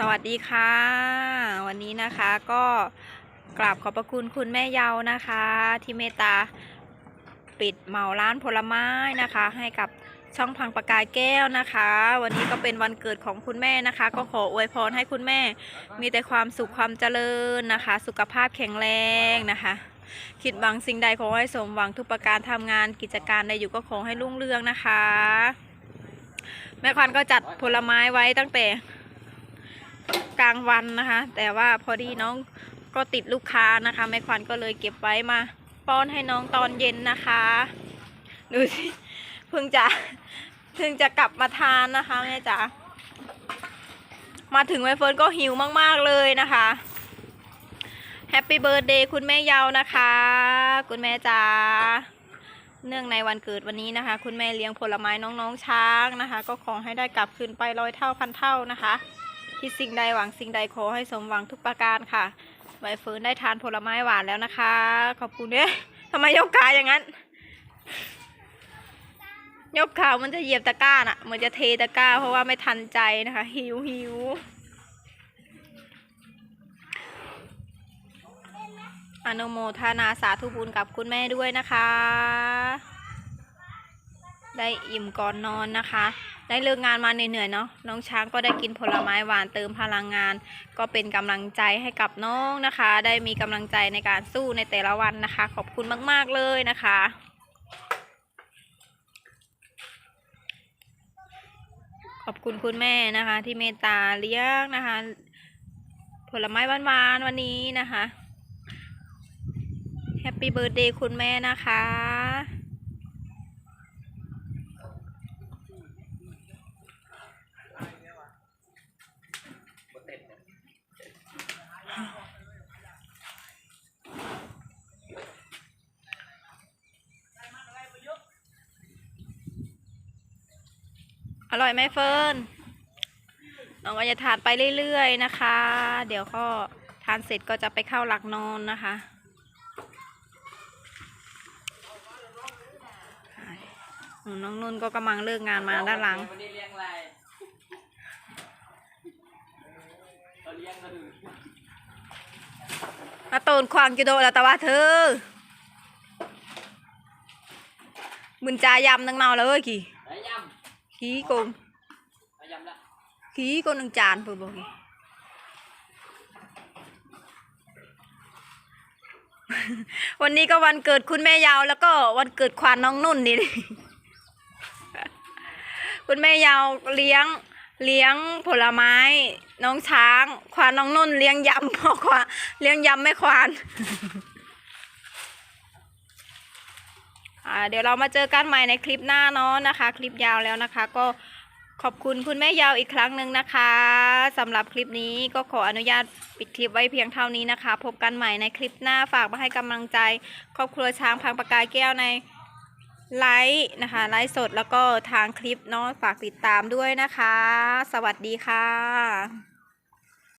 สวัสดีค่ะ วันนี้นะคะก็กราบขอบพระคุณคุณแม่เยานะคะ ที่เมตตาปิดเหมาร้านผลไม้นะคะ ให้กับช่องพังประกายแก้วนะคะ วันนี้ก็เป็นวันเกิดของคุณแม่นะคะ ก็ขออวยพรให้คุณแม่ มีแต่ความสุขความเจริญนะคะ สุขภาพแข็งแรงนะคะ คิดหวังสิ่งใดขอให้สมหวังทุกประการทำงานกิจการใดอยู่ก็ขอให้รุ่งเรืองนะคะ แม่ควันก็จัดผลไม้ไว้ตั้งแต่ กลางวันนะคะ แต่ว่าพอดีน้องก็ติดลูกค้านะคะแม่ควันก็เลยเก็บไว้มาป้อนให้น้องตอนเย็นนะคะดูสิเพิ่งจะเพิ่งจะกลับมาทานนะคะแม่จ๋ามาถึงแม่เฟิร์นก็หิวมากๆเลยนะคะแฮปปี้เบิร์ดเดย์คุณแม่เยาวนะคะ คุณแม่จ๋าเนื่องในวันเกิดวันนี้นะคะ คุณแม่เลี้ยงผลไม้น้องๆช้างนะคะ ก็ขอให้ได้กลับคืนไปร้อยเท่าพันเท่านะคะ คิดสิ่งใดหวังสิ่งใดขอให้สมหวังทุกประการค่ะใบเฟิร์นได้ทานผลไม้หวานแล้วนะคะ ขอบคุณเนี่ยทำไมยกขาอย่างนั้น ยกขามันจะเหยียบตะกร้าน่ะมันจะเทตะกร้า เพราะว่าไม่ทันใจนะคะ หิวหิวอนุโมทนาสาธุบุญกับคุณแม่ด้วยนะคะ ได้อิ่มก่อนนอนนะคะ ได้เลิกงานมาเหนื่อยๆเนาะน้องช้างก็ได้กินผลไม้หวานเติมพลังงาน ก็เป็นกำลังใจให้กับน้องนะคะ ได้มีกำลังใจในการสู้ในแต่ละวันนะคะ ขอบคุณมากๆเลยนะคะ ขอบคุณคุณแม่นะคะ ที่เมตตาเลี้ยงนะคะ ผลไม้หวานๆวันนี้นะคะแฮปปี้เบิร์ดเดย์คุณแม่นะคะ อร่อยไหมเฟิร์นน้องก็จะทานไปเรื่อยๆนะคะ เดี๋ยวก็ทานเสร็จก็จะไปเข้าหลักนอนนะคะน้องนุ่นก็กำลังเลิกงานมาด้านหลังมาตูนควางกิโดแล้วแต่ว่าเธอมึนจายำนังเนาเลยกี่ ขี้โกงำไอ้ยำละขี้โกงหนึ่งจานเพื่อบอกวันนี้ก็วันเกิดคุณแม่ยาวแล้วก็วันเกิดควานน้องนุ่นนี่คุณแม่ยาวเลี้ยงเลี้ยงผลไม้ น้องช้าง ควานน้องนุ่น เลี้ยงยำพ่อควานเลี้ยงยำแม่ควาน อ่า เดี๋ยวเรามาเจอกันใหม่ในคลิปหน้าเนาะนะคะ คลิปยาวแล้วนะคะ ก็ขอบคุณคุณแม่ยาวอีกครั้งหนึ่งนะคะสำหรับคลิปนี้ก็ขออนุญาตปิดคลิปไว้เพียงเท่านี้นะคะ พบกันใหม่ในคลิปหน้าฝากมาให้กำลังใจ ครอบครัวช้างพังประกายแก้วในไลฟ์นะคะไลฟ์สดแล้วก็ทางคลิปเนาะฝากติดตามด้วยนะคะ สวัสดีค่ะ